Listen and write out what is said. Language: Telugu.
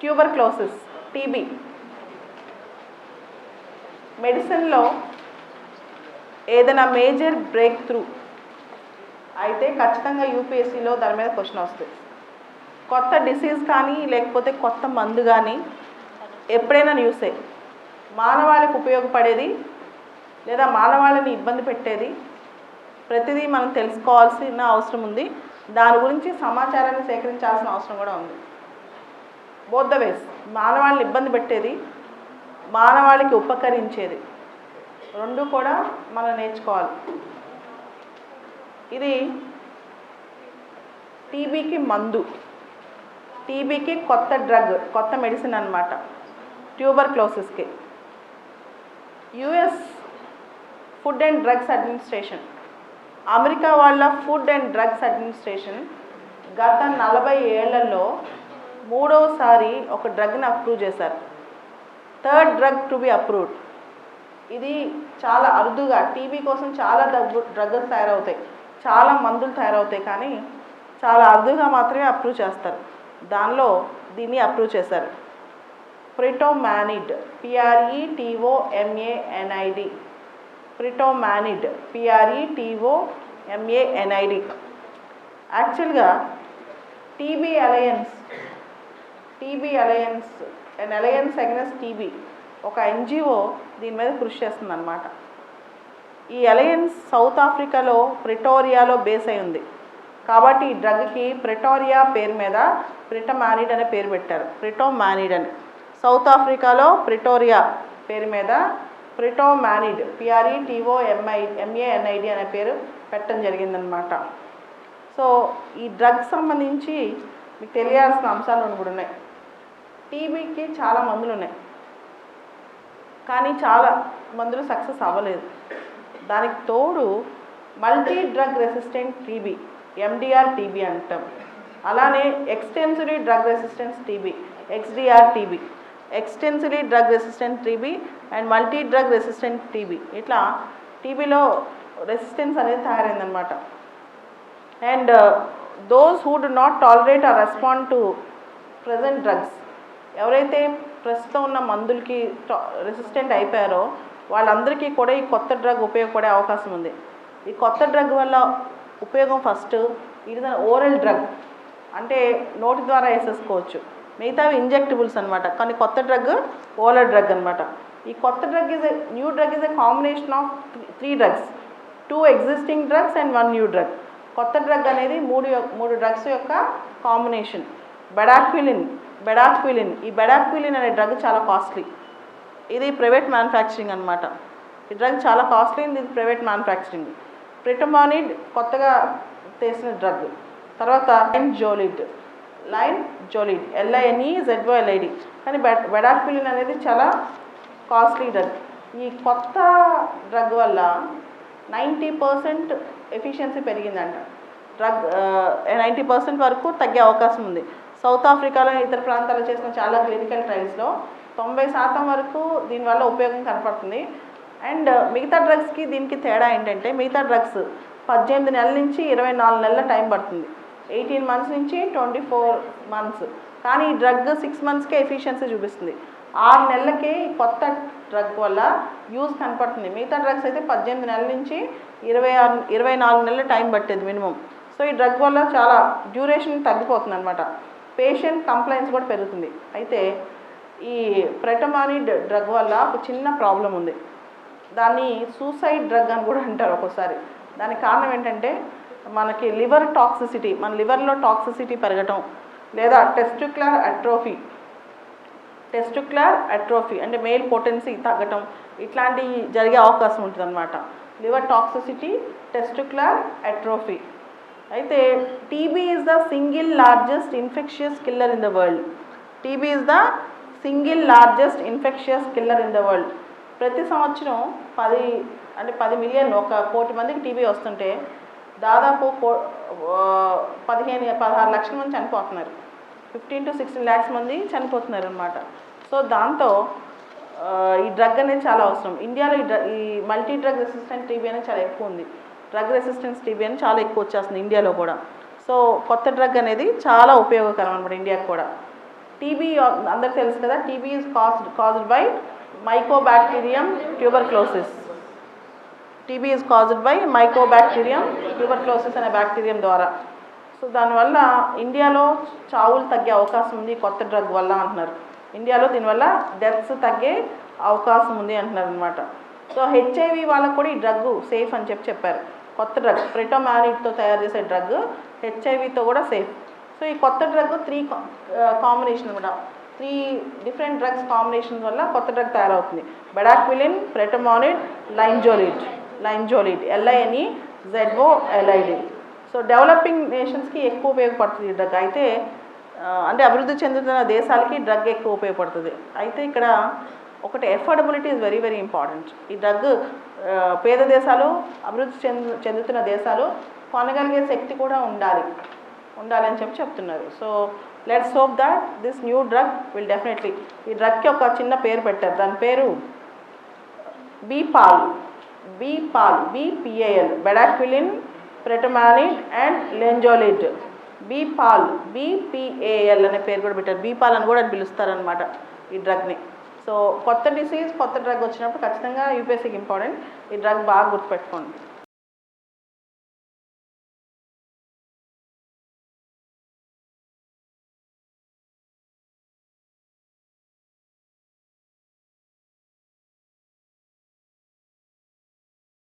ట్యూబర్క్లోసిస్ టీబీ మెడిసిన్లో ఏదైనా మేజర్ బ్రేక్ త్రూ అయితే ఖచ్చితంగా యూపీఎస్సీలో దాని మీద క్వశ్చన్ వస్తుంది. కొత్త డిసీజ్ కానీ లేకపోతే కొత్త మందు కానీ ఎప్పుడైనా న్యూసే మానవాళికి ఉపయోగపడేది లేదా మానవాళిని ఇబ్బంది పెట్టేది ప్రతిదీ మనం తెలుసుకోవాల్సిన అవసరం ఉంది. దాని గురించి సమాచారాన్ని సేకరించాల్సిన అవసరం కూడా ఉంది. Both the ways. మానవాళిని ఇబ్బంది పెట్టేది మానవాళికి ఉపకరించేది. రెండు కూడా మనం నేర్చుకోవాలి. ఇది టీబీకి మందు. టీబీకి కొత్త డ్రగ్ కొత్త మెడిసిన్ అనమాట ట్యూబర్ క్లోసిస్కి US food and drugs administration. America వాళ్ళ ఫుడ్ అండ్ డ్రగ్స్ అడ్మినిస్ట్రేషన్ గత నలభై ఏళ్ళలో మూడోసారి ఒక డ్రగ్ని అప్రూవ్ చేశారు. Third drug to be approved. ఇది చాలా అరుదుగా టీబీ కోసం చాలా డబ్బు డ్రగ్స్ తయారవుతాయి. చాలా మందులు తయారవుతాయి కానీ చాలా అరుదుగా మాత్రమే అప్రూవ్ చేస్తారు. దానిలో దీన్ని అప్రూవ్ చేశారు. ప్రిటోమానిడ్ పిఆర్ఈ టీఓ ఎంఏఎన్ఐడి ప్రిటోమానిడ్ పిఆర్ఈ టీఓ ఎంఏఎన్ఐడి యాక్చువల్గా TB alliance TB alliance and alliance against TB ఒక ఎన్జిఓ దీని మీద కృషి చేస్తుందన్నమాట. ఈ అలయన్స్ సౌత్ ఆఫ్రికాలో ప్రిటోరియాలో బేస్ అయి ఉంది. కాబట్టి ఈ డ్రగ్కి ప్రిటోరియా పేరు మీద ప్రిటమానిడ్ అనే పేరు పెట్టారు. ప్రిటోమానిడ్ అని. సౌత్ ఆఫ్రికాలో ప్రిటోరియా పేరు మీద ప్రిటోమానిడ్ పిఆర్ఈ టీఓ ఎంఐ ఎంఏఎన్ఐడి అనే పేరు పెట్టడం జరిగిందనమాట సో ఈ డ్రగ్ సంబంధించి మీకు తెలియాల్సిన అంశాలు రెండు కూడా ఉన్నాయి. టీబీకి చాలా మందులు ఉన్నాయి కానీ చాలా మందులు సక్సెస్ అవ్వలేదు. దానికి తోడు multi drug resistant TB MDR TB అంటాం. అలానే extensively drug resistance TB XDR TB extensively drug resistant TB and multi drug resistant TB. ఇట్లా టీబీలో రెసిస్టెన్స్ అనేది తయారైందనమాట and those who do not tolerate or respond to present drugs ఎవరైతే ప్రస్తుతం ఉన్న మందులకి రెసిస్టెంట్ అయిపోయారో వాళ్ళందరికీ కూడా ఈ కొత్త డ్రగ్ ఉపయోగపడే అవకాశం ఉంది. ఈ కొత్త డ్రగ్ వల్ల ఉపయోగం ఫస్ట్ ఇది ఓరల్ డ్రగ్ అంటే నోటి ద్వారా వేసేసుకోవచ్చు. మిగతావి ఇంజెక్టబుల్స్ అనమాట కానీ కొత్త డ్రగ్ ఓరల్ డ్రగ్ అనమాట ఈ కొత్త drug is new drug is a combination of three drugs. Two existing drugs and one new drug. కొత్త డ్రగ్ అనేది మూడు మూడు డ్రగ్స్ యొక్క కాంబినేషన్. బెడాక్విలిన్ బెడాక్విలిన్ ఈ బెడాక్విలిన్ అనే డ్రగ్ చాలా కాస్ట్లీ. ఇది ప్రైవేట్ మ్యానుఫ్యాక్చరింగ్ అనమాట ఈ డ్రగ్ చాలా కాస్ట్లీ ఇది ప్రైవేట్ మ్యానుఫ్యాక్చరింగ్. ప్రిటమానిడ్ కొత్తగా చేసిన డ్రగ్. తర్వాత linezolid. Linezolid. L I N E Z O L I D కానీ బెడ్ బెడాక్విలిన్ అనేది చాలా కాస్ట్లీ డ్రగ్. ఈ కొత్త డ్రగ్ వల్ల నైంటీ పర్సెంట్ ఎఫిషియన్సీ పెరిగిందంట. డ్రగ్ నైంటీ పర్సెంట్ వరకు తగ్గే అవకాశం ఉంది. సౌత్ ఆఫ్రికాలో ఇతర ప్రాంతాల్లో చేసిన చాలా క్లినికల్ ట్రయల్స్లో తొంభై శాతం వరకు దీనివల్ల ఉపయోగం కనపడుతుంది. అండ్ మిగతా డ్రగ్స్కి దీనికి తేడా ఏంటంటే మిగతా డ్రగ్స్ పద్దెనిమిది నెలల నుంచి ఇరవై నాలుగు నెలల టైం పడుతుంది. ఎయిటీన్ మంత్స్ నుంచి ట్వంటీ ఫోర్ మంత్స్. కానీ ఈ డ్రగ్ సిక్స్ మంత్స్కే ఎఫిషియన్సీ చూపిస్తుంది. ఆరు నెలలకే కొత్త డ్రగ్ వల్ల యూజ్ కనపడుతుంది. మిగతా డ్రగ్స్ అయితే పద్దెనిమిది నెలల నుంచి ఇరవై ఆరు ఇరవై నాలుగు నెలల టైం పట్టేది మినిమం. సో ఈ డ్రగ్ వల్ల చాలా డ్యూరేషన్ తగ్గిపోతుంది అనమాట పేషెంట్ కంప్లైంట్స్ కూడా పెరుగుతుంది. అయితే ఈ ప్రెటమానిడ్ డ్రగ్ వల్ల ఒక చిన్న ప్రాబ్లం ఉంది. దాన్ని సూసైడ్ డ్రగ్ అని కూడా అంటారు ఒక్కోసారి. దానికి కారణం ఏంటంటే మనకి లివర్ టాక్సిసిటీ మన లివర్లో టాక్సిసిటీ పెరగటం లేదా టెస్టిక్యులర్ అట్రోఫీ టెస్టిక్యులర్ అట్రోఫీ అంటే మేల్ పొటెన్సీ తగ్గటం ఇట్లాంటివి జరిగే అవకాశం ఉంటుంది లివర్ టాక్సిసిటీ టెస్టిక్యులర్ అట్రోఫీ. అయితే TB is the single largest infectious killer in the world TB is the single largest infectious killer in the world ప్రతి సంవత్సరం పది అంటే పది మిలియన్ ఒక కోటి మందికి టీబీ వస్తుంటే దాదాపు కో పదిహేను పదహారు లక్షల మంది చనిపోతున్నారు. ఫిఫ్టీన్ టు సిక్స్టీన్ ల్యాక్స్ మంది చనిపోతున్నారు అనమాట సో దాంతో ఈ డ్రగ్ అనేది చాలా అవసరం. ఇండియాలో ఈ డ్రగ్ ఈ మల్టీ డ్రగ్ రెసిస్టెంట్ టీబీ అనేది చాలా ఎక్కువ ఉంది. డ్రగ్ రెసిస్టెన్స్ టీబీ అని చాలా ఎక్కువ వచ్చేస్తుంది ఇండియాలో కూడా. సో కొత్త డ్రగ్ అనేది చాలా ఉపయోగకరం అనమాట ఇండియాకి కూడా. టీబీ అందరికి తెలుసు కదా TB is caused caused by mycobacterium tuberculosis TB is caused by mycobacterium tuberculosis అనే బ్యాక్టీరియం ద్వారా. సో దానివల్ల ఇండియాలో చావులు తగ్గే అవకాశం ఉంది కొత్త డ్రగ్ వల్ల అంటున్నారు. ఇండియాలో దీనివల్ల డెత్స్ తగ్గే అవకాశం ఉంది అంటున్నారు అనమాట సో హెచ్ఐవి వాళ్ళకు కూడా ఈ డ్రగ్ సేఫ్ అని చెప్పి చెప్పారు. కొత్త డ్రగ్ ప్రిటోమానిడ్తో తయారు చేసే డ్రగ్ హెచ్ఐవితో కూడా సేఫ్ సో ఈ కొత్త డ్రగ్ త్రీ కాంబినేషన్ అనమాట. త్రీ డిఫరెంట్ డ్రగ్స్ కాంబినేషన్ వల్ల కొత్త డ్రగ్ తయారవుతుంది. Bedaquiline pretomanid linezolid. Linezolid L I N E Z O L I D. So developing నేషన్స్కి ఎక్కువ ఉపయోగపడుతుంది ఈ డ్రగ్. అయితే అంటే అభివృద్ధి చెందుతున్న దేశాలకి డ్రగ్ ఎక్కువ ఉపయోగపడుతుంది. అయితే ఇక్కడ ఒకటి affordability is very very important ఈ డ్రగ్ పేద దేశాలు అభివృద్ధి చెందు చెందుతున్న దేశాలు కొనగలిగే శక్తి కూడా ఉండాలి. ఉండాలి అని చెప్పి చెప్తున్నారు. So let's hope that this new drug will definitely ఈ డ్రగ్కి ఒక చిన్న పేరు పెట్టారు. దాని పేరు బీపాల్ బీపాల్ బీపీఏఎల్ బెడాక్విలిన్ ప్రెటమానిడ్ అండ్ లెంజోలిడ్ బీపాల్ బీపీఏఎల్ అనే పేరు కూడా పెట్టారు. బీపాల్ అని కూడా పిలుస్తారనమాట ఈ డ్రగ్ని సో కొత్త డిసీజ్ కొత్త డ్రగ్ వచ్చినప్పుడు ఖచ్చితంగా యూపీఎస్సీకి ఇంపార్టెంట్. ఈ డ్రగ్ బాగా గుర్తుపెట్టుకోండి.